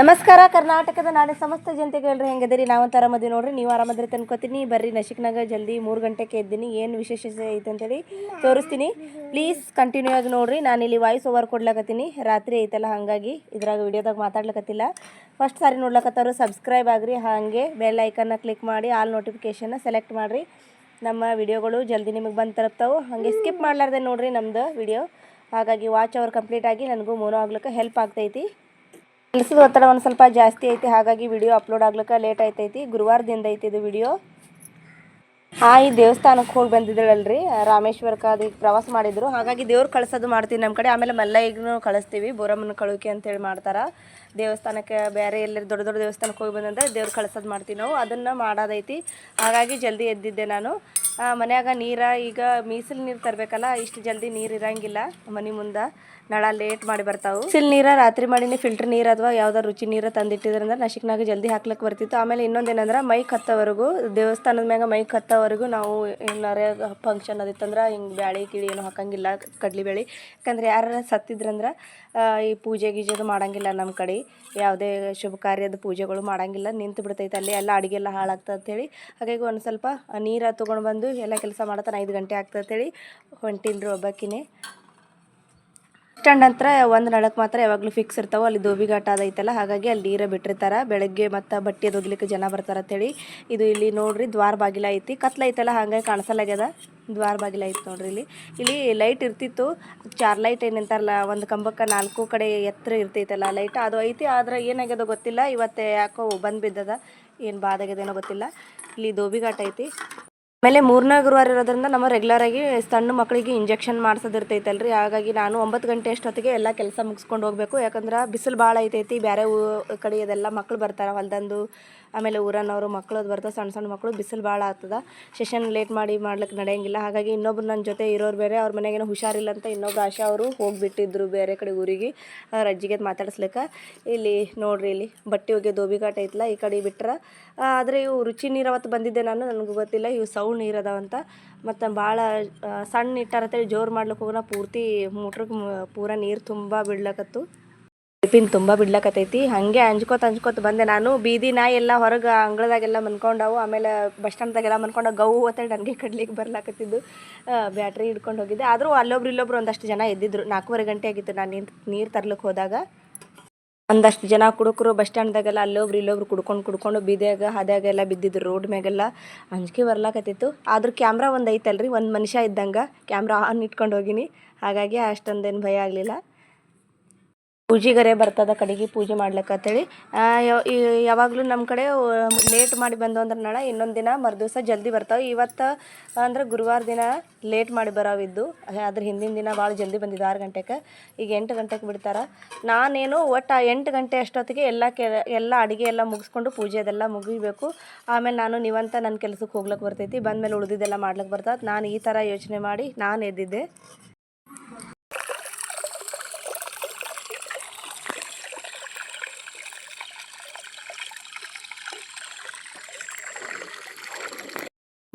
ನಮಸ್ಕಾರ, ಕರ್ನಾಟಕದ ನಾಳೆ ಸಮಸ್ತ ಜನತೆಗೆ ಹೇಳ್ರಿ ಹೆಂಗದಿರಿ ನಾವಂತ ಆರಾಮದಿ ನೋಡ್ರಿ, ನೀವು ಆರಾಮದ್ರಿ ತನ್ಕೋತೀನಿ ಬರ್ರಿ ನಶಿಕ್ನಾಗ ಜಲ್ದಿ ಮೂರು ಗಂಟೆಗೆ ಇದ್ದೀನಿ ಏನು ವಿಶೇಷತೆ ಐತೆ ಅಂತೇಳಿ ತೋರಿಸ್ತೀನಿ. ಪ್ಲೀಸ್ ಕಂಟಿನ್ಯೂ ಆಗಿ ನೋಡ್ರಿ. ನಾನು ಇಲ್ಲಿ ವಾಯ್ಸ್ ಓವರ್ ಕೊಡ್ಲಕತ್ತೀನಿ. ರಾತ್ರಿ ಐತಲ್ಲ, ಹಾಗಾಗಿ ಇದ್ರಾಗ ವೀಡಿಯೋದಾಗ ಮಾತಾಡ್ಲಕತ್ತಿಲ್ಲ. ಫಸ್ಟ್ ಸಾರಿ ನೋಡ್ಲಕತ್ತಾರು ಸಬ್ಸ್ಕ್ರೈಬ್ ಆಗ್ರಿ. ಹಾಗೆ ಬೆಲ್ ಐಕನ್ನ ಕ್ಲಿಕ್ ಮಾಡಿ ಆಲ್ ನೋಟಿಫಿಕೇಷನ್ನ ಸೆಲೆಕ್ಟ್ ಮಾಡಿರಿ. ನಮ್ಮ ವಿಡಿಯೋಗಳು ಜಲ್ದಿ ನಿಮಗೆ ಬಂದು ತಲುಪ್ತಾವೆ. ಹಾಗೆ ಸ್ಕಿಪ್ ಮಾಡಲಾರ್ದೆ ನೋಡ್ರಿ ನಮ್ಮದು ವಿಡಿಯೋ ಹಾಗಾಗಿ ವಾಚ್ ಅವರ್ ಕಂಪ್ಲೀಟ್ ಆಗಿ, ನನಗೂ ಮೋನೋ ಆಗ್ಲಿಕ್ಕೆ ಹೆಲ್ಪ್ ಆಗ್ತೈತಿ. ಕೆಲಸದ ಒತ್ತಡ ಒಂದು ಸ್ವಲ್ಪ ಜಾಸ್ತಿ ಐತಿ, ಹಾಗಾಗಿ ವಿಡಿಯೋ ಅಪ್ಲೋಡ್ ಆಗ್ಲಿಕ್ಕೆ ಲೇಟ್ ಆಯ್ತೈತಿ. ಗುರುವಾರದಿಂದ ಐತಿ ಇದು ವಿಡಿಯೋ ಹಾ ಈ ದೇವಸ್ಥಾನಕ್ಕೆ ಹೋಗಿ ಬಂದಿದ್ದಳಲ್ರಿ ರಾಮೇಶ್ವರಕ್ಕೆ ಪ್ರವಾಸ ಮಾಡಿದ್ರು. ಹಾಗಾಗಿ ದೇವ್ರು ಕಳ್ಸೋದು ಮಾಡ್ತೀವಿ ನಮ್ಮ ಕಡೆ. ಆಮೇಲೆ ಮಲ್ಲಯ್ಯಗೂ ಕಳಿಸ್ತೀವಿ, ಬೋರಮ್ಮನ ಕಳುಕೆ ಅಂತೇಳಿ ಮಾಡ್ತಾರೆ. ದೇವಸ್ಥಾನಕ್ಕೆ ಬೇರೆ ಎಲ್ಲರೂ ದೊಡ್ಡ ದೊಡ್ಡ ದೇವಸ್ಥಾನಕ್ಕೆ ಹೋಗಿ ಬಂದಂದ್ರೆ ದೇವ್ರು ಕಳ್ಸೋದು ಮಾಡ್ತೀವಿ ನಾವು. ಅದನ್ನು ಮಾಡೋದೈತಿ. ಹಾಗಾಗಿ ಜಲ್ದಿ ಎದ್ದಿದ್ದೆ ನಾನು. ಮನೆಯಾಗ ಮನ್ಯಾಗ ನೀರ ಈಗ ಮೀಸಲು ನೀರು ತರಬೇಕಲ್ಲ, ಇಷ್ಟು ಜಲ್ದಿ ನೀರು ಇರಂಗಿಲ್ಲ. ಮನೆ ಮುಂದೆ ನಳ ಲೇಟ್ ಮಾಡಿ ಬರ್ತಾವೆ. ಸಿಲ್ ನೀರ ರಾತ್ರಿ ಮಾಡಿನೇ, ಫಿಲ್ಟರ್ ನೀರು ಅಥವಾ ಯಾವ್ದಾರು ರುಚಿ ನೀರು ತಂದಿಟ್ಟಿದ್ರಂದ್ರೆ ನಶಿಕ್ನಾಗ ಜಲ್ದಿ ಹಾಕ್ಲಿಕ್ಕೆ ಬರ್ತಿತ್ತು. ಆಮೇಲೆ ಇನ್ನೊಂದೇನಂದ್ರೆ ಮೈ ಕತ್ತವರೆಗೂ, ದೇವಸ್ಥಾನದ ಮ್ಯಾಗ ಮೈ ಕತ್ತವರೆಗೂ ನಾವು ಏನಾರ ಫಂಕ್ಷನ್ ಅದಿತ್ತಂದ್ರೆ ಹಿಂಗೆ ಬ್ಯಾಳಿ ಕಿಳಿ ಏನು ಹಾಕಂಗಿಲ್ಲ ಕಡ್ಲಿ ಬೇಳೆ ಯಾಕಂದ್ರೆ ಯಾರು ಸತ್ತಿದ್ರಂದ್ರೆ ಈ ಪೂಜೆ ಗೀಜೆದು ಮಾಡಂಗಿಲ್ಲ ನಮ್ಮ ಕಡೆ. ಯಾವುದೇ ಶುಭ ಕಾರ್ಯದ ಪೂಜೆಗಳು ಮಾಡಂಗಿಲ್ಲ, ನಿಂತು ಬಿಡ್ತೈತೆ ಅಲ್ಲಿ. ಎಲ್ಲ ಅಡುಗೆ ಎಲ್ಲ ಹಾಳಾಗ್ತದೆ ಅಂತೇಳಿ. ಹಾಗಾಗಿ ಒಂದು ಸ್ವಲ್ಪ ನೀರು ತೊಗೊಂಡು ಬಂದು ಎಲ್ಲ ಕೆಲಸ ಮಾಡತ್ತಾನೆ ಐದು ಗಂಟೆ ಆಗ್ತದೆ ಅಂತೇಳಿ ಹೊಂಟಿಲ್ರು ಒಬ್ಬಕ್ಕಿನೇ ಸ್ಟ್ಯಾಂಡ್ ನಂತರ ಒಂದು ನಳಕ್ಕೆ ಮಾತ್ರ ಯಾವಾಗಲೂ ಫಿಕ್ಸ್ ಇರ್ತಾವೆ. ಅಲ್ಲಿ ದೋಬಿ ಘಾಟ ಅದೈತಲ್ಲ ಹಾಗಾಗಿ ಅಲ್ಲಿ ನೀರು ಬಿಟ್ಟಿರ್ತಾರೆ. ಬೆಳಗ್ಗೆ ಮತ್ತು ಬಟ್ಟೆ ಒಗಿಲಿಕ್ಕೆ ಜನ ಬರ್ತಾರೆ ಅಂತೇಳಿ. ಇದು ಇಲ್ಲಿ ನೋಡ್ರಿ ದ್ವಾರ ಬಾಗಿಲ ಐತಿ. ಕತ್ಲೈತಲ್ಲ ಹಾಗಾಗಿ ಕಾಣಿಸಲ್ಲಾಗ್ಯದ ದ್ವಾರ ಬಾಗಿಲ ಐತಿ ನೋಡ್ರಿ ಇಲ್ಲಿ. ಇಲ್ಲಿ ಲೈಟ್ ಇರ್ತಿತ್ತು. ಚಾರ್ ಲೈಟ್ ಏನಂತಾರಲ್ಲ ಒಂದು ಕಂಬಕ್ಕೆ ನಾಲ್ಕು ಕಡೆ ಎತ್ತರ ಇರ್ತೈತಲ್ಲ ಲೈಟ್ ಅದು ಐತಿ, ಆದ್ರೆ ಏನಾಗ್ಯದ ಗೊತ್ತಿಲ್ಲ. ಇವತ್ತು ಯಾಕೋ ಬಂದು ಬಿದ್ದದ. ಏನು ಬಾದಾಗ್ಯದೇನೋ ಗೊತ್ತಿಲ್ಲ. ಇಲ್ಲಿ ದೋಬಿ ಘಾಟ ಐತಿ. ಆಮೇಲೆ ಮೂರನೇ ಗುರುವಾರ ಇರೋದ್ರಿಂದ ನಮ್ಮ ರೆಗ್ಯುಲರ್ ಆಗಿ ಸಣ್ಣ ಮಕ್ಕಳಿಗೆ ಇಂಜೆಕ್ಷನ್ ಮಾಡ್ಸೋದಿರ್ತೈತಲ್ರಿ. ಹಾಗಾಗಿ ನಾನು ಒಂಬತ್ತು ಗಂಟೆ ಅಷ್ಟೊತ್ತಿಗೆ ಎಲ್ಲ ಕೆಲಸ ಮುಗಿಸ್ಕೊಂಡು ಹೋಗಬೇಕು. ಯಾಕಂದ್ರೆ ಬಿಸಿಲು ಭಾಳ ಐತೈತಿ ಬೇರೆ ಊ ಕಡೆ ಅದೆಲ್ಲ ಮಕ್ಳು ಬರ್ತಾರೆ ಹೊಲ್ದಂದು. ಆಮೇಲೆ ಊರನ್ನವರು ಅದು ಬರ್ತಾರೆ, ಸಣ್ಣ ಸಣ್ಣ ಮಕ್ಕಳು ಬಿಸಿಲು ಭಾಳ ಆಗ್ತದ. ಸೆಷನ್ ಲೇಟ್ ಮಾಡಿ ಮಾಡ್ಲಿಕ್ಕೆ ನಡೆಯಂಗಿಲ್ಲ. ಹಾಗಾಗಿ ಇನ್ನೊಬ್ರು ನನ್ನ ಜೊತೆ ಇರೋರು ಬೇರೆ, ಅವ್ರ ಮನೆಗೇನೋ ಹುಷಾರಿಲ್ಲ ಅಂತ ಇನ್ನೊಬ್ರು ಆಶಾ ಅವರು ಹೋಗಿಬಿಟ್ಟಿದ್ರು ಬೇರೆ ಕಡೆ ಊರಿಗೆ. ಅವ್ರ ಅಜ್ಜಿಗೆ ಮಾತಾಡಿಸ್ಲಿಕ್ಕೆ. ಇಲ್ಲಿ ನೋಡ್ರಿ ಇಲ್ಲಿ ಬಟ್ಟೆ ಹೋಗಿ ದೋಬಿ ಘಾಟ್ ಐತಲ್ಲ ಈ ಕಡೆ ಬಿಟ್ರೆ. ಆದರೆ ಇವು ರುಚಿ ನೀರು ಅವತ್ತು ಬಂದಿದ್ದೆ ನಾನು, ನನಗೂ ಗೊತ್ತಿಲ್ಲ. ಇವು ಸೌಂಡ್ ನೀರು ಅದಾವಂತ ಮತ್ತು ಭಾಳ ಸಣ್ಣ ಇಟ್ಟಾರತ್ತೇಳಿ ಜೋರು ಮಾಡ್ಲಿಕ್ಕೆ ಹೋಗೋಣ. ಪೂರ್ತಿ ಮೋಟ್ರಿಗೆ ಪೂರ ನೀರು ತುಂಬ ಬಿಡ್ಲಕತ್ತು. ಪೈಪಿನ ತುಂಬ ಬಿಡ್ಲಕತ್ತೈತಿ. ಹಾಗೆ ಅಂಜ್ಕೋತ ಅಂಜ್ಕೋತ ಬಂದೆ. ನಾನು ಬೀದಿ ನಾಯಿ ಎಲ್ಲ ಹೊರಗೆ ಅಂಗಳದಾಗೆಲ್ಲ ಮನ್ಕೊಂಡವು. ಆಮೇಲೆ ಬಸ್ ಸ್ಟ್ಯಾಂಡ್ದಾಗೆಲ್ಲ ಮನ್ಕೊಂಡ ಗೌ ಅಂತೇಳಿ ನನಗೆ ಕಡ್ಲಿಕ್ಕೆ ಬರ್ಲಾಕತ್ತಿದ್ದು. ಬ್ಯಾಟ್ರಿ ಹಿಡ್ಕೊಂಡು ಹೋಗಿದ್ದೆ. ಆದರೂ ಅಲ್ಲೊಬ್ರು ಇಲ್ಲೊಬ್ರು ಒಂದಷ್ಟು ಜನ ಎದ್ದಿದ್ರು. ನಾಲ್ಕೂವರೆ ಗಂಟೆ ಆಗಿತ್ತು. ನಾನು ನೀರು ತರ್ಲಿಕ್ಕೆ ಹೋದಾಗ. ಒಂದಷ್ಟು ಜನ ಕುಡುಕರು ಬಸ್ ಸ್ಟ್ಯಾಂಡ್ದಾಗೆಲ್ಲ ಅಲ್ಲೊಬ್ರು ಇಲ್ಲೊಬ್ರು ಕುಡ್ಕೊಂಡು ಕುಡ್ಕೊಂಡು ಬೀದಿಯಾಗ ಹಾದ್ಯಾಗೆಲ್ಲ ಬಿದ್ದಿದ್ರು ರೋಡ್ ಮ್ಯಾಗೆಲ್ಲ ಅಂಜಿಕೆ ಬರ್ಲಾಕತ್ತಿತ್ತು. ಆದ್ರೂ ಕ್ಯಾಮ್ರಾ ಒಂದು ಐತಲ್ರಿ, ಒಂದು ಮನುಷ್ಯ ಇದ್ದಂಗೆ ಕ್ಯಾಮ್ರಾ ಆನ್ ಇಟ್ಕೊಂಡು ಹೋಗಿನಿ. ಹಾಗಾಗಿ ಅಷ್ಟೊಂದೇನು ಭಯ ಆಗಲಿಲ್ಲ. ಪೂಜೆಗರೆ ಬರ್ತದ ಕಡೆಗೆ ಪೂಜೆ ಮಾಡ್ಲಿಕ್ಕೆ ಅಂತೇಳಿ. ಯಾವಾಗಲೂ ನಮ್ಮ ಕಡೆ ಲೇಟ್ ಮಾಡಿ ಬಂದು ಅಂದ್ರೆ ನಾಳೆ ಇನ್ನೊಂದು ದಿನ ಮರುದಿವ್ಸ ಜಲ್ದಿ ಬರ್ತಾವೆ. ಇವತ್ತು, ಅಂದ್ರೆ ಗುರುವಾರ ದಿನ ಲೇಟ್ ಮಾಡಿ ಬರೋವಿದ್ದು ಅದ್ರ ಹಿಂದಿನ ದಿನ ಭಾಳ ಜಲ್ದಿ ಬಂದಿದ್ದು ಆರು ಗಂಟೆಗೆ ಈಗ ಎಂಟು ಗಂಟೆಗೆ ಬಿಡ್ತಾರೆ. ನಾನೇನು ಒಟ್ಟು ಎಂಟು ಗಂಟೆ ಅಷ್ಟೊತ್ತಿಗೆ ಎಲ್ಲ ಕೆ ಎಲ್ಲ ಅಡುಗೆ ಎಲ್ಲ ಮುಗಿಸ್ಕೊಂಡು ಪೂಜೆ ಅದೆಲ್ಲ ಮುಗಿಬೇಕು. ಆಮೇಲೆ ನಾನು ನೀವಂತ ನನ್ನ ಕೆಲಸಕ್ಕೆ ಹೋಗ್ಲಿಕ್ಕೆ ಬರ್ತೈತಿ. ಬಂದಮೇಲೆ ಉಳಿದಿದ್ದೆಲ್ಲ ಮಾಡ್ಲಿಕ್ಕೆ ಬರ್ತದೆ. ನಾನು ಈ ಥರ ಯೋಚನೆ ಮಾಡಿ ನಾನು ಎದ್ದಿದ್ದೆ.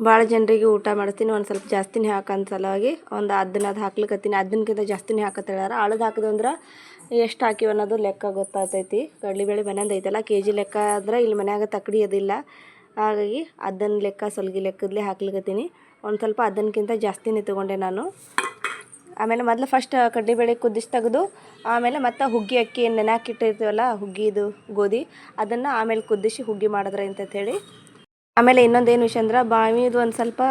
ಭಾಳ ಜನರಿಗೆ ಊಟ ಮಾಡಿಸ್ತೀನಿ, ಒಂದು ಸ್ವಲ್ಪ ಜಾಸ್ತಿನೇ ಹಾಕಂತ ಸಲುವಾಗಿ ಒಂದು ಅದನ್ನ ಅದು ಹಾಕ್ಲಿಕತ್ತೀನಿ. ಅದನ್ಕಿಂತ ಜಾಸ್ತಿನೇ ಹಾಕತ್ತೇಳಾರ ಅಳದು ಹಾಕಿದಂದ್ರೆ ಎಷ್ಟು ಹಾಕಿವಿ ಅನ್ನೋದು ಲೆಕ್ಕ ಗೊತ್ತಾಗ್ತೈತಿ. ಕಡ್ಲೆಬೇಳೆ ಮನೆಯಿಂದ ಐತಲ್ಲ ಕೆ ಜಿ ಲೆಕ್ಕ ಆದ್ರೆ ಇಲ್ಲಿ ಮನ್ಯಾಗ ತಕ್ಕಡಿ ಅದಿಲ್ಲ. ಹಾಗಾಗಿ ಅದನ್ನ ಲೆಕ್ಕ ಸೊಲ್ಗಿ ಲೆಕ್ಕದಲ್ಲೇ ಹಾಕ್ಲಿಕ್ಕತ್ತೀನಿ ಒಂದು ಸ್ವಲ್ಪ ಅದನ್ನಕ್ಕಿಂತ ಜಾಸ್ತಿನೇ ತೊಗೊಂಡೆ ನಾನು. ಆಮೇಲೆ ಮೊದಲು ಫಸ್ಟ್ ಕಡ್ಲೆಬೇಳೆ ಕುದಿಸಿ ತೆಗೆದು, ಆಮೇಲೆ ಮತ್ತು ಹುಗ್ಗಿ ಅಕ್ಕಿ ನೆನೆ ಹಾಕಿಟ್ಟಿರ್ತೀವಲ್ಲ ಹುಗ್ಗಿದು ಗೋಧಿ, ಅದನ್ನು ಆಮೇಲೆ ಕುದಿಸಿ ಹುಗ್ಗಿ ಮಾಡಿದ್ರೆ ಹೇಳಿ ಆಮೇಲೆ ಇನ್ನೊಂದೇನು ವಿಷಯ ಅಂದ್ರೆ ಬಾವಿದು ಒಂದು ಸ್ವಲ್ಪ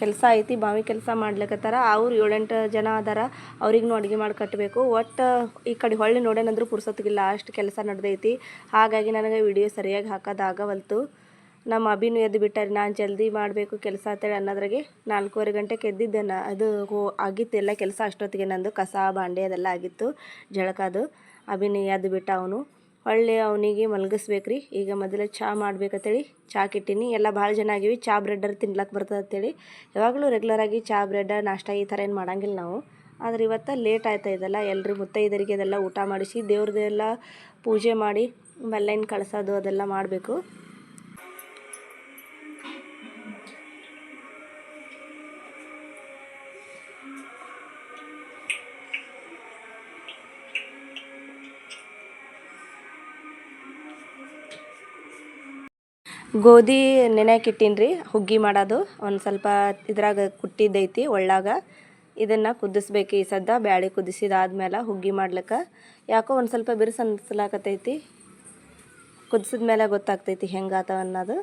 ಕೆಲಸ ಐತಿ, ಬಾವಿ ಕೆಲಸ ಮಾಡ್ಲಿಕ್ಕತ್ತಾರ ಅವ್ರು ಏಳೆಂಟು ಜನ ಅದಾರ ಅವ್ರಿಗೂ ಅಡುಗೆ ಮಾಡಿ ಕಟ್ಟಬೇಕು ಒಟ್ಟು ಈ ಕಡೆ ಹೊಳ್ಳಿ ನೋಡೇನಂದ್ರೂ ಪುರ್ಸೊತ್ತಿಗಿಲ್ಲ, ಅಷ್ಟು ಕೆಲಸ ನಡೆದೈತಿ. ಹಾಗಾಗಿ ನನಗೆ ವಿಡಿಯೋ ಸರಿಯಾಗಿ ಹಾಕೋದಾಗವಲ್ತು ನಮ್ಮ ಅಭಿನೂ ಎದ್ದು ಬಿಟ್ಟಾರೆ, ನಾನು ಜಲ್ದಿ ಮಾಡಬೇಕು ಕೆಲಸ ಅಂತೇಳಿ ಅನ್ನೋದ್ರಾಗೆ ನಾಲ್ಕೂವರೆ ಗಂಟೆಗೆ ಎದ್ದಿದ್ದೆ ನಾ ಅದು ಹೋ, ಆಗಿತ್ತು ಎಲ್ಲ ಕೆಲಸ ಅಷ್ಟೊತ್ತಿಗೆ ನಂದು ಕಸ, ಬಾಂಡೆ ಅದೆಲ್ಲ ಆಗಿತ್ತು, ಜಳಕದು. ಅಭಿನಯ ಎದ್ದು ಬಿಟ್ಟ ಅವನು. ಹೊಳ್ಳಿ ಅವನಿಗೆ ಮಲಗಿಸ್ಬೇಕ್ರಿ. ಈಗ ಮೊದಲು ಚಹಾ ಮಾಡ್ಬೇಕಂತೇಳಿ ಚಹಾ ಕಿಟ್ಟಿನಿ. ಎಲ್ಲ ಭಾಳ ಜನ ಆಗಿವಿ. ಚಹಾ ಬ್ರೆಡ್ಡರ್ ತಿನ್ಲಕ್ಕೆ ಬರ್ತದೆ ಅಂತೇಳಿ ಯಾವಾಗಲೂ ರೆಗ್ಯುಲರಾಗಿ ಚಹಾ ಬ್ರೆಡ್, ನಾಷ್ಟ ಈ ಥರ ಏನು ಮಾಡಂಗಿಲ್ಲ ನಾವು. ಆದ್ರೆ ಇವತ್ತು ಲೇಟ್ ಆಯ್ತಾ ಇದೆಲ್ಲ. ಎಲ್ಲರೂ ಮುತ್ತೈದರಿಗೆ ಅದೆಲ್ಲ ಊಟ ಮಾಡಿಸಿ ದೇವ್ರದ್ದೆಲ್ಲ ಪೂಜೆ ಮಾಡಿ ಮಲ್ಲೈನ್ ಕಳಿಸೋದು ಅದೆಲ್ಲ ಮಾಡಬೇಕು. ಗೋಧಿ ನೆನೆಯಕ್ಕೆ ಇಟ್ಟೀನಿ ರೀ ಹುಗ್ಗಿ ಮಾಡೋದು. ಒಂದು ಸ್ವಲ್ಪ ಇದ್ರಾಗ ಕುಟ್ಟಿದ್ದೈತಿ, ಒಳ್ಳಾಗ. ಇದನ್ನು ಕುದಿಸ್ಬೇಕು ಈ ಸದ್ದ, ಬ್ಯಾಳೆ ಕುದಿಸಿದಾದ್ಮೇಲೆ ಹುಗ್ಗಿ ಮಾಡ್ಲಿಕ್ಕೆ. ಯಾಕೋ ಒಂದು ಸ್ವಲ್ಪ ಬಿರುಸು ಅನ್ಸ್ಲಾಕತ್ತೈತಿ. ಕುದಿಸಿದ ಮೇಲೆ ಗೊತ್ತಾಗ್ತೈತಿ ಹೆಂಗಾತ ಅನ್ನೋದು.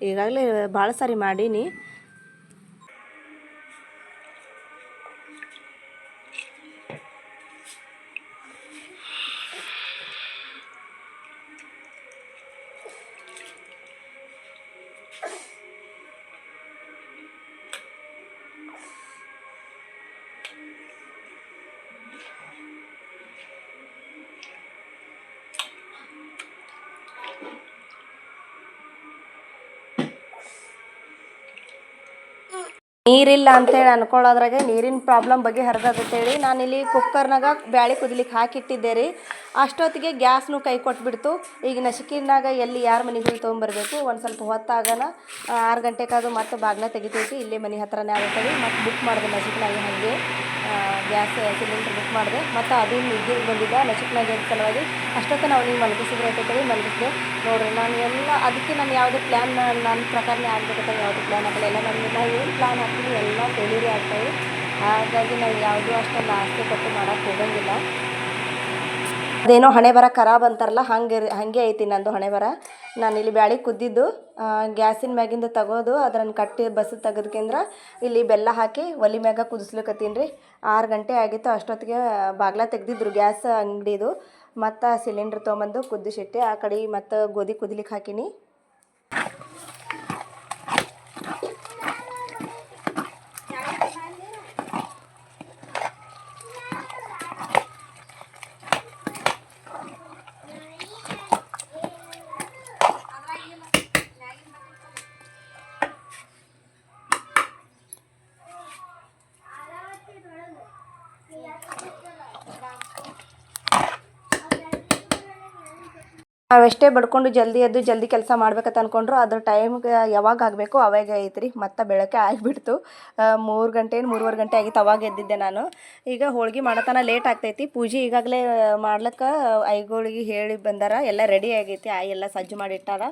ಈಗಾಗಲೇ ಭಾಳ ಸಾರಿ ಮಾಡೀನಿ. ನೀರಿಲ್ಲ ಅಂತೇಳಿ ಅನ್ಕೊಳ್ಳೋದ್ರಾಗೆ ನೀರಿನ ಪ್ರಾಬ್ಲಮ್ ಬಗ್ಗೆ ಹರಿದತ್ತೇಳಿ ನಾನಿಲ್ಲಿ ಕುಕ್ಕರ್ನಾಗ ಬ್ಯಾಳಿ ಕುದಿಲಿಕ್ಕೆ ಹಾಕಿಟ್ಟಿದ್ದೆ ರೀ ಅಷ್ಟೊತ್ತಿಗೆ ಗ್ಯಾಸ್ನು ಕೈ ಕೊಟ್ಬಿಡ್ತು. ಈಗ ನಶಿಕಿನಾಗ ಎಲ್ಲಿ ಯಾರ ಮನೆಗೆ ಹೋಗಿ ತೊಗೊಂಬರ್ಬೇಕು? ಒಂದು ಸ್ವಲ್ಪ ಹೊತ್ತಾಗನ ಆರು ಗಂಟೆಗಾದ್ರು ಮತ್ತೆ ಬಾಗ್ನ ತೆಗಿತೈತಿ ಇಲ್ಲೇ ಮನೆ ಹತ್ರನೇ ಆಗುತ್ತವೆ ಮತ್ತು ಬುಕ್ ಮಾಡಿದೆ ನಶಿಕಿನಾಗ ಹಾಗೆ. ಗ್ಯಾಸ್ ಸಿಲಿಂಡರ್ ಬುಕ್ ಮಾಡಿದೆ. ಮತ್ತು ಅದು ನಿದ್ದೆ ಬಂದಿದ್ದ ನಶಿಕ್ನಾಗ ಸಲುವಾಗಿ ಅಷ್ಟೊತ್ತು ನಾವು ನೀವು ಮಲಗಿಸಿದ್ರೆ ಅಂತೇಳಿ ಮಲಗಿಸಿದೆ. ನೋಡ್ರಿ, ನಾನು ಎಲ್ಲ, ಅದಕ್ಕೆ ನಾನು ಯಾವುದೇ ಪ್ಲ್ಯಾನ್ ನನ್ನ ಪ್ರಕಾರನೇ ಆಗಬೇಕಂತ ಯಾವುದೇ ಪ್ಲ್ಯಾನ್ ಆಗಲ್ಲ. ಎಲ್ಲ ನನ್ನ ನಾವು ಏನು ಪ್ಲ್ಯಾನ್ ಹಾಕ್ತೀವಿ ಎಲ್ಲ ಫೇಲ್ಯೂರೇ ಆಗ್ತಾಯಿ ಹಾಗಾಗಿ ನಾವು ಯಾವುದೂ ಅಷ್ಟೊಂದು ಆಸೆ ಪಟ್ಟು ಮಾಡೋಕ್ಕೆ ಹೋಗಂಗಿಲ್ಲ. ಅದೇನೋ ಹಣೆ ಬರ ಖರಾಬ್ ಅಂತಾರಲ್ಲ ಹಂಗೆ ಹಾಗೆ ಐತಿ ನಂದು ಹಣೆ ಬರ. ನಾನು ಇಲ್ಲಿ ಬ್ಯಾಳಿ ಕುದ್ದಿದ್ದು ಗ್ಯಾಸಿನ ಮ್ಯಾಗಿಂದ ತಗೋದು ಅದನ್ನು ಕಟ್ಟಿ ಬಸ್ ತೆಗೆದ್ಕೆಂದ್ರ ಇಲ್ಲಿ ಬೆಲ್ಲ ಹಾಕಿ ಒಲಿ ಮ್ಯಾಗ ಕುದಿಸ್ಲಿಕತ್ತೀನಿ ರೀ ಆರು ಗಂಟೆ ಆಗಿತ್ತು, ಅಷ್ಟೊತ್ತಿಗೆ ಬಾಗ್ಲ ತೆಗೆದಿದ್ರು ಗ್ಯಾಸ್ ಅಂಗಡಿದು. ಮತ್ತು ಸಿಲಿಂಡ್ರ್ ತೊಗೊಂಬಂದು ಕುದಿಸಿಟ್ಟೆ ಆ ಕಡೆ ಮತ್ತು ಗೋಧಿ ಕುದಿಲಿಕ್ಕೆ ಹಾಕೀನಿ. ನಾವೆಷ್ಟೇ ಬಡ್ಕೊಂಡು ಜಲ್ದಿ ಎದ್ದು ಜಲ್ದಿ ಕೆಲಸ ಮಾಡ್ಬೇಕಂತ ಅನ್ಕೊಂಡ್ರು, ಅದ್ರ ಟೈಮ್ಗೆ ಯಾವಾಗ ಆಗಬೇಕು ಅವಾಗ ಐತ್ರಿ. ಮತ್ತೆ ಬೆಳಗ್ಗೆ ಆಗಿಬಿಡ್ತು. ಮೂರು ಗಂಟೆ ಮೂರುವರೆ ಗಂಟೆ ಆಗಿತ್ತು, ಅವಾಗ ಎದ್ದಿದ್ದೆ ನಾನು. ಈಗ ಹೋಳ್ಗೆ ಮಾಡತನ ಲೇಟ್ ಆಗ್ತೈತಿ. ಪೂಜೆ ಈಗಾಗಲೇ ಮಾಡ್ಲಿಕ್ಕೆ ಐಗಳಿಗೆ ಹೇಳಿ ಬಂದಾರ. ಎಲ್ಲ ರೆಡಿ ಆಗೈತಿ. ಆಯಿ ಎಲ್ಲ ಸಜ್ಜು ಮಾಡಿ ಇಟ್ಟಾರ.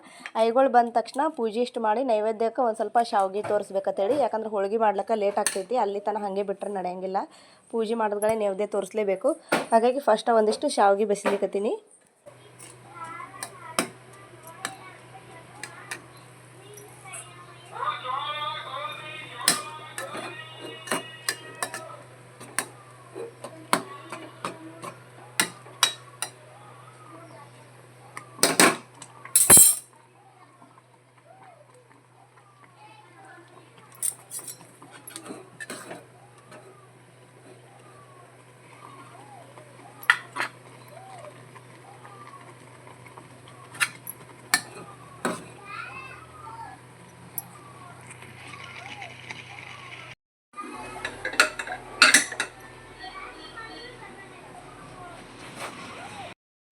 ಐಗಳು ಬಂದ ತಕ್ಷಣ ಪೂಜೆ ಇಷ್ಟು ಮಾಡಿ ನೈವೇದ್ಯಕ್ಕೆ ಒಂದು ಸ್ವಲ್ಪ ಶಾವ್ಗೆ ತೋರಿಸ್ಬೇಕಂತೇಳಿ ಯಾಕಂದ್ರೆ ಹೋಳ್ಗೆ ಮಾಡ್ಲಿಕ್ಕೆ ಲೇಟ್ ಆಗ್ತೈತಿ. ಅಲ್ಲಿ ತನಕ ಹಾಗೆ ಬಿಟ್ಟರೆ ನಡೆಯಂಗಿಲ್ಲ. ಪೂಜೆ ಮಾಡಿದ್ಗಳೇ ನೈವೇದ್ಯ ತೋರಿಸ್ಲೇಬೇಕು. ಹಾಗಾಗಿ ಫಸ್ಟ್ ಒಂದಿಷ್ಟು ಶಾವ್ಗೆ ಬೆಸಿಲಿಕತ್ತೀನಿ.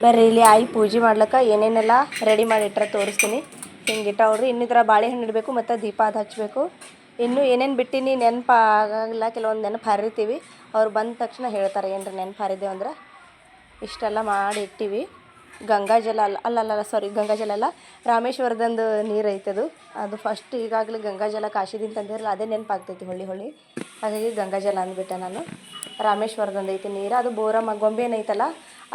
ಬರ್ರಿ, ಇಲ್ಲಿ ಆಯಿ ಪೂಜೆ ಮಾಡ್ಲಿಕ್ಕೆ ಏನೇನೆಲ್ಲ ರೆಡಿ ಮಾಡಿ ಇಟ್ರೆ ತೋರಿಸ್ತೀನಿ. ಹಿಂಗೆ ಇಟ್ಟಾವ್ರಿ ಇನ್ನಿತರ ಬಾಳೆಹಣ್ಣು ಇಡಬೇಕು ಮತ್ತು ದೀಪ ಅದು ಹಚ್ಚಬೇಕು ಇನ್ನೂ ಏನೇನು ಬಿಟ್ಟಿನಿ ನೆನಪು ಆಗಲ್ಲ ಕೆಲವೊಂದು ನೆನಪು ಹರಿತೀವಿ. ಅವ್ರು ಬಂದ ತಕ್ಷಣ ಹೇಳ್ತಾರೆ, ಏನ್ರಿ ನೆನಪು ಹರಿದೇವು ಅಂದ್ರೆ? ಇಷ್ಟೆಲ್ಲ ಮಾಡಿ ಇಟ್ಟಿವಿ. ಗಂಗಾ ಜಲ ಅಲ್ಲ ಅಲ್ಲಲ್ಲ ಸಾರಿ ಗಂಗಾ ಜಲ ಅಲ್ಲ, ರಾಮೇಶ್ವರದಂದು ನೀರು ಐತದು ಅದು. ಫಸ್ಟ್ ಈಗಾಗಲೇ ಗಂಗಾ ಜಲ ಕಾಶಿದಿಂದ ತಂದಿರಲ್ಲ, ಅದೇ ನೆನಪಾಗ್ತೈತಿ ಹೊಳ್ಳಿ ಹೊಳ್ಳಿ. ಹಾಗಾಗಿ ಗಂಗಾ ಜಲ ಅಂದ್ಬಿಟ್ಟೆ ನಾನು. ರಾಮೇಶ್ವರದಂದು ಐತಿ ನೀರು, ಅದು ಬೋರಮ್ಮ ಗೊಂಬೆ ಏನೈತಲ್ಲ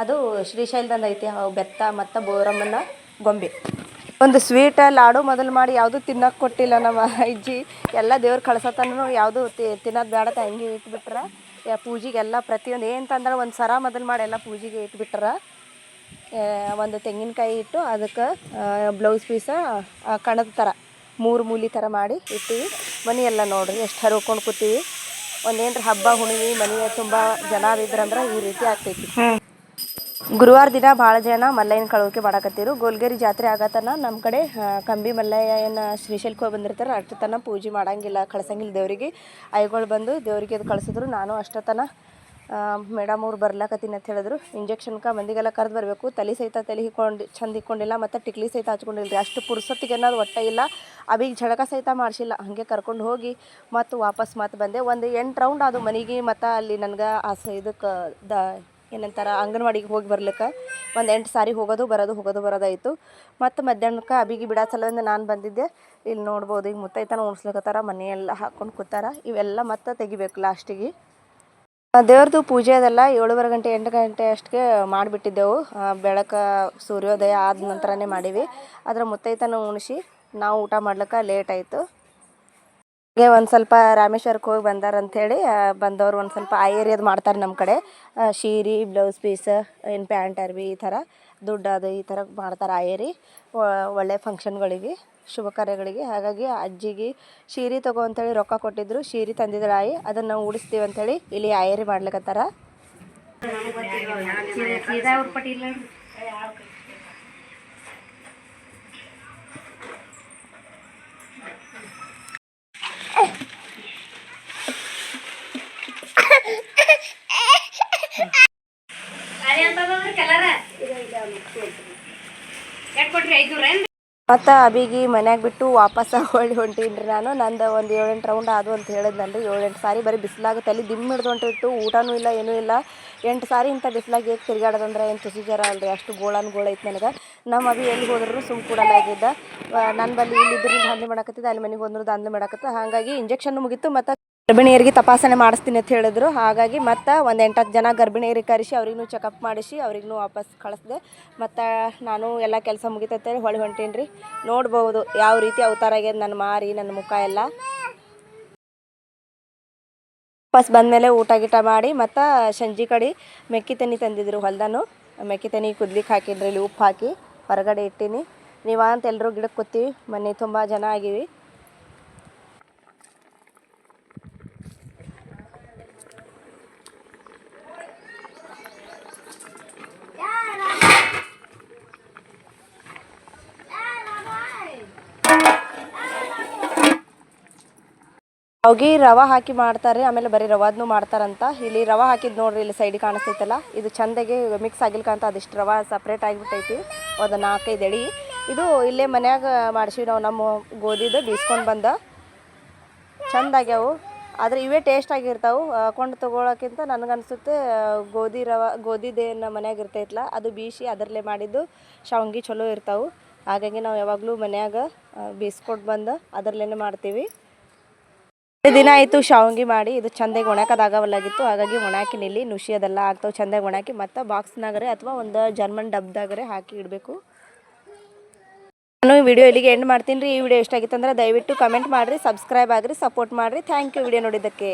ಅದು ಶ್ರೀಶೈಲದಂದು ಐತಿ ಬೆತ್ತ ಮತ್ತು ಬೋರಮ್ಮನ ಗೊಂಬೆ. ಒಂದು ಸ್ವೀಟ ಲಾಡು ಮೊದಲು ಮಾಡಿ ಯಾವುದು ತಿನ್ನಕ್ಕೆ ಕೊಟ್ಟಿಲ್ಲ ನಮ್ಮ ಅಜ್ಜಿ, ಎಲ್ಲ ದೇವ್ರು ಕಳ್ಸತನೂ ಯಾವುದು ತಿನ್ನೋದು ಬೇಡ ಹಂಗೆ ಇಟ್ಬಿಟ್ರೆ. ಪೂಜೆಗೆಲ್ಲ ಪ್ರತಿಯೊಂದು ಏನು ತಂದ್ರೆ ಒಂದು ಸರ ಮೊದಲು ಮಾಡಿ ಎಲ್ಲ ಪೂಜೆಗೆ ಇಟ್ಬಿಟ್ರೆ. ಒಂದು ತೆಂಗಿನಕಾಯಿ ಇಟ್ಟು ಅದಕ್ಕೆ ಬ್ಲೌಸ್ ಪೀಸ ಕಣದ ಥರ ಮೂರು ಮೂಲಿ ಥರ ಮಾಡಿ ಇಟ್ಟಿವಿ. ಮನೆ ಎಲ್ಲ ನೋಡ್ರಿ, ಎಷ್ಟು ಹರ್ಕೊಂಡು ಕೂತೀವಿ. ಒಂದೇನ್ರ ಹಬ್ಬ ಹುಣ್ಣಿಮೆ ಮನೆಯ ತುಂಬ ಜನ ಇದ್ರಂದ್ರೆ ಈ ರೀತಿ ಆಗ್ತೈತಿ. ಗುರುವಾರ ದಿನ ಭಾಳ ಜನ ಮಲ್ಲಯ್ಯನ ಕಳೋಕೆ ಮಾಡಾಕತ್ತೀರು. ಗೋಲ್ಗೇರಿ ಜಾತ್ರೆ ಆಗತನ ನಮ್ಮ ಕಡೆ ಕಂಬಿ ಮಲ್ಲಯ್ಯನ ಶ್ರೀಶೈಲಕ್ಕೆ ಹೋಗಿ ಬಂದಿರ್ತಾರೆ ಅಷ್ಟು ತನ ಪೂಜೆ ಮಾಡಂಗಿಲ್ಲ, ಕಳ್ಸಂಗಿಲ್ಲ ದೇವರಿಗೆ. ಐಗಳು ಬಂದು ದೇವರಿಗೆ ಅದು ಕಳಿಸಿದ್ರು. ನಾನು ಅಷ್ಟತನ ಮೇಡಮ್ ಅವ್ರು ಬರ್ಲಾಕತ್ತೀನಿ ಅಂತ ಹೇಳಿದ್ರು. ಇಂಜೆಕ್ಷನ್ಗೆ ಮಂದಿಗೆಲ್ಲ ಕರೆದು ಬರಬೇಕು. ತಲೆ ಸಹಿತ ತಲೆ ಹಿಕ್ಕೊಂಡು, ಚಂದ ಇಕ್ಕೊಂಡಿಲ್ಲ ಮತ್ತು ಟಿಕ್ಲಿ ಸಹಿತ ಹಚ್ಕೊಂಡಿಲ್ಲ ಅಷ್ಟು ಪುರ್ಸೊತ್ತಿಗೆ ಅನ್ನೋದು ಒಟ್ಟೆ ಇಲ್ಲ. ಅವಿಗೆ ಝಳಕ ಸಹಿತ ಮಾಡಿಸಿಲ್ಲ. ಹಾಗೆ ಕರ್ಕೊಂಡು ಹೋಗಿ ಮತ್ತು ವಾಪಸ್ ಮತ್ತೆ ಬಂದೆ. ಒಂದು ಎಂಟು ರೌಂಡ್ ಅದು ಮನೆಗೆ, ಮತ್ತು ಅಲ್ಲಿ ನನಗೆ ಆ ಇದಕ್ಕೆ ದ ಏನಂತಾರ, ಅಂಗನವಾಡಿಗೆ ಹೋಗಿ ಬರ್ಲಿಕ್ಕೆ ಒಂದು ಎಂಟು ಸಾರಿ ಹೋಗೋದು, ಬರೋದು, ಹೋಗೋದು, ಬರೋದಾಯಿತು. ಮತ್ತು ಮಧ್ಯಾಹ್ನಕ್ಕೆ ಅಬಿಗೆ ಬಿಡೋ ಸಲುವಿಂದ ನಾನು ಬಂದಿದ್ದೆ. ಇಲ್ಲಿ ನೋಡ್ಬೋದು ಈಗ ಮುತ್ತೈತನ ಉಣ್ಸ್ಲಿಕತ್ತಾರ ಮನೆಯೆಲ್ಲ ಹಾಕ್ಕೊಂಡು ಕೂತಾರ. ಇವೆಲ್ಲ ಮತ್ತೆ ತೆಗಿಬೇಕು ಲಾಸ್ಟಿಗೆ. ದೇವ್ರದ್ದು ಪೂಜೆ ಅದೆಲ್ಲ ಏಳುವರೆ ಗಂಟೆ, ಎಂಟು ಗಂಟೆ ಅಷ್ಟಿಗೆ ಮಾಡಿಬಿಟ್ಟಿದ್ದೆವು. ಬೆಳಕ ಸೂರ್ಯೋದಯ ಆದ ನಂತರನೇ ಮಾಡೀವಿ. ಅದರ ಮುತ್ತೈತನ ಉಣಿಸಿ ನಾವು ಊಟ ಮಾಡ್ಲಿಕ್ಕೆ ಲೇಟ್ ಆಯಿತು. ಹಾಗೆ ಒಂದು ಸ್ವಲ್ಪ ರಾಮೇಶ್ವರಕ್ಕೆ ಹೋಗಿ ಬಂದಾರ ಅಂಥೇಳಿ ಬಂದವ್ರು ಒಂದು ಸ್ವಲ್ಪ ಆ ಮಾಡ್ತಾರೆ ನಮ್ಮ ಕಡೆ ಶೀರಿ ಬ್ಲೌಸ್ ಪೀಸ್ ಏನು ಪ್ಯಾಂಟ್ ಅರ್ವಿ ಈ ಥರ ದುಡ್ಡು ಅದು ಈ ಥರ ಮಾಡ್ತಾರೆ ಆ ಏರಿ ಒಳ್ಳೆ ಫಂಕ್ಷನ್ಗಳಿಗೆ ಶುಭ ಕಾರ್ಯಗಳಿಗೆ ಹಾಗಾಗಿ ಅಜ್ಜಿಗೆ ಸೀರೆ ತಗೋ ಅಂತೇಳಿ ರೊಕ್ಕ ಕೊಟ್ಟಿದ್ರು ಶೀರಿ ತಂದಿದ್ರು ಆಯಿ ಅದನ್ನು ನಾವು ಉಡಿಸ್ತೀವಿ ಅಂತೇಳಿ ಇಲ್ಲಿ ಆಯರಿ ಮಾಡ್ಲಿಕತ್ತಾರ ಮತ್ತು ಅಬಿಗಿ ಮನ್ಯಾಗ ಬಿಟ್ಟು ವಾಪಸ್ ಹೊಳ್ಳಿ ಹೊಂಟೀನಿ ನಾನು. ನಂದು ಒಂದು ಏಳೆಂಟು ರೌಂಡ್ ಆದು ಅಂತ ಹೇಳಿದ್ನಲ್ಲ ರೀ ಏಳೆಂಟು ಸಾರಿ ಬರೀ ಬಿಸಿಲಾಗ ತಲೆ ದಿಮ್ ಹಿಡ್ದು ಹೊಂಟಿತ್ತು ಊಟನೂ ಇಲ್ಲ, ಏನೂ ಇಲ್ಲ. ಎಂಟು ಸಾರಿ ಇಂಥ ಬಿಸಿಲಾಗ ಹೇಗೆ ತಿರುಗಾಡೋದಂದ್ರೆ ಏನು ತುಸಿ ಜರ ಅಲ್ರಿ? ಅಷ್ಟು ಗೋಳನ್ ಗೋಳ ನನಗೆ. ನಮ್ಮ ಅಭಿ ಎಲ್ಲಿ ಹೋದ್ರು ಸುಮ್ ಕೂಡಲಾಗಿದ್ದ ನನ್ನ ಬಲ್ಲಿ ಇಲ್ಲಿದ್ರಿಂದ ಹಂದಿ ಮಾಡಕತ್ತಿದ್ದ, ಅಲ್ಲಿ ಮನೆಗೆ ಹೋದ್ರು ದಂಧೆ ಮಾಡಕತ್ತ ಹಾಗಾಗಿ ಇಂಜೆಕ್ಷನ್ ಮುಗೀತು, ಮತ್ತು ಗರ್ಭಿಣಿಯರಿಗೆ ತಪಾಸಣೆ ಮಾಡಿಸ್ತೀನಿ ಅಂತ ಹೇಳಿದ್ರು. ಹಾಗಾಗಿ ಮತ್ತು ಒಂದು ಎಂಟತ್ತು ಜನ ಗರ್ಭಿಣಿಯರಿಗೆ ಕರೆಸಿ ಅವ್ರಿಗೂ ಚೆಕಪ್ ಮಾಡಿಸಿ ಅವ್ರಿಗೂ ವಾಪಸ್ ಕಳಿಸ್ದೆ. ಮತ್ತು ನಾನು ಎಲ್ಲ ಕೆಲಸ ಮುಗಿತೈತೆ ಹೊಳಿ ಹೊಂಟೀನಿ ರೀ ನೋಡ್ಬೋದು ಯಾವ ರೀತಿ ಅವತಾರ ಆಗ್ಯದ ನನ್ನ ಮಾರಿ, ನನ್ನ ಮುಖ ಎಲ್ಲ. ವಾಪಸ್ ಬಂದಮೇಲೆ ಊಟ ಗೀಟ ಮಾಡಿ ಮತ್ತು ಸಂಜೆ ಕಡೆ ಮೆಕ್ಕಿ ತನಿ ತಂದಿದ್ರು ಹೊಲ್ದಾನು. ಮೆಕ್ಕಿ ತನಿ ಕುದ್ಲಿಕ್ಕೆ ಹಾಕಿದ್ರಿ ಇಲ್ಲಿ ಉಪ್ಪು ಹಾಕಿ ಹೊರಗಡೆ ಇಟ್ಟೀನಿ. ನೀವಂತ ಎಲ್ಲರೂ ಗಿಡಕ್ಕೆ ಕೂತೀವಿ, ಮನೆ ತುಂಬ ಜನ ಆಗೀವಿ. ಅವ್ಗಿ ರವಾ ಹಾಕಿ ಮಾಡ್ತಾರೆ, ಆಮೇಲೆ ಬರೀ ರವಾದ್ನು ಮಾಡ್ತಾರಂತ. ಇಲ್ಲಿ ರವೆ ಹಾಕಿದ್ ನೋಡ್ರಿ, ಇಲ್ಲಿ ಸೈಡ್ ಕಾಣಿಸ್ತೈತಲ್ಲ. ಇದು ಚಂದಗೆ ಮಿಕ್ಸ್ ಆಗಿಲ್ಕಂತ ಅದಿಷ್ಟು ರವೆ ಸಪ್ರೇಟ್ ಆಗಿಬಿಟ್ಟೈತಿ. ಒಂದು ನಾಲ್ಕೈದು ಎಡಿ ಇದು ಇಲ್ಲೇ ಮನ್ಯಾಗ ಮಾಡಿಸಿವಿ ನಾವು, ನಮ್ಮ ಗೋಧಿದು ಬೀಸ್ಕೊಂಡು ಬಂದ. ಚಂದ ಆಗ್ಯಾವು ಆದರೆ ಇವೇ ಟೇಸ್ಟ್ ಆಗಿರ್ತಾವೆ. ಕೊಂಡು ತೊಗೊಳಕ್ಕಿಂತ ನನಗನ್ಸುತ್ತೆ ಗೋಧಿ ರವೆ ಗೋಧಿದೇನು ಮನ್ಯಾಗ ಇರ್ತೈತಲ್ಲ ಅದು ಬೀಸಿ ಅದರಲ್ಲೇ ಮಾಡಿದ್ದು ಶಾವಂಗಿ ಚಲೋ ಇರ್ತಾವೆ. ಹಾಗಾಗಿ ನಾವು ಯಾವಾಗಲೂ ಮನ್ಯಾಗ ಬೀಸ್ಕೊಂಡು ಬಂದು ಅದರಲ್ಲೇ ಮಾಡ್ತೀವಿ. ದಿನ ಆಯಿತು ಶಾವಂಗಿ ಮಾಡಿ, ಇದು ಚಂದಾಗಿ ಒಣಕದಾಗವಲ್ಲಾಗಿತ್ತು ಹಾಗಾಗಿ ಒಣಾಕಿನಲ್ಲಿ ನುಷಿ ಅದೆಲ್ಲ ಆಗ್ತಾವೆ ಚಂದಾಗಿ ಒಣಾಕಿ. ಮತ್ತು ಬಾಕ್ಸ್ನಾಗರೆ ಅಥವಾ ಒಂದು ಜರ್ಮನ್ ಡಬ್ದಾಗರೆ ಹಾಕಿ ಇಡಬೇಕು. ನಾನು ವಿಡಿಯೋ ಇಲ್ಲಿಗೆ ಎಂಡ್ ಮಾಡ್ತೀನಿ ರೀ. ಈ ವಿಡಿಯೋ ಇಷ್ಟ ಆಗಿತ್ತಂದ್ರೆ ದಯವಿಟ್ಟು ಕಮೆಂಟ್ ಮಾಡಿರಿ ಸಬ್ಸ್ಕ್ರೈಬ್ ಆಗಿರಿ ಸಪೋರ್ಟ್ ಮಾಡಿರಿ. ಥ್ಯಾಂಕ್ ಯು ವಿಡಿಯೋ ನೋಡಿದ್ದಕ್ಕೆ.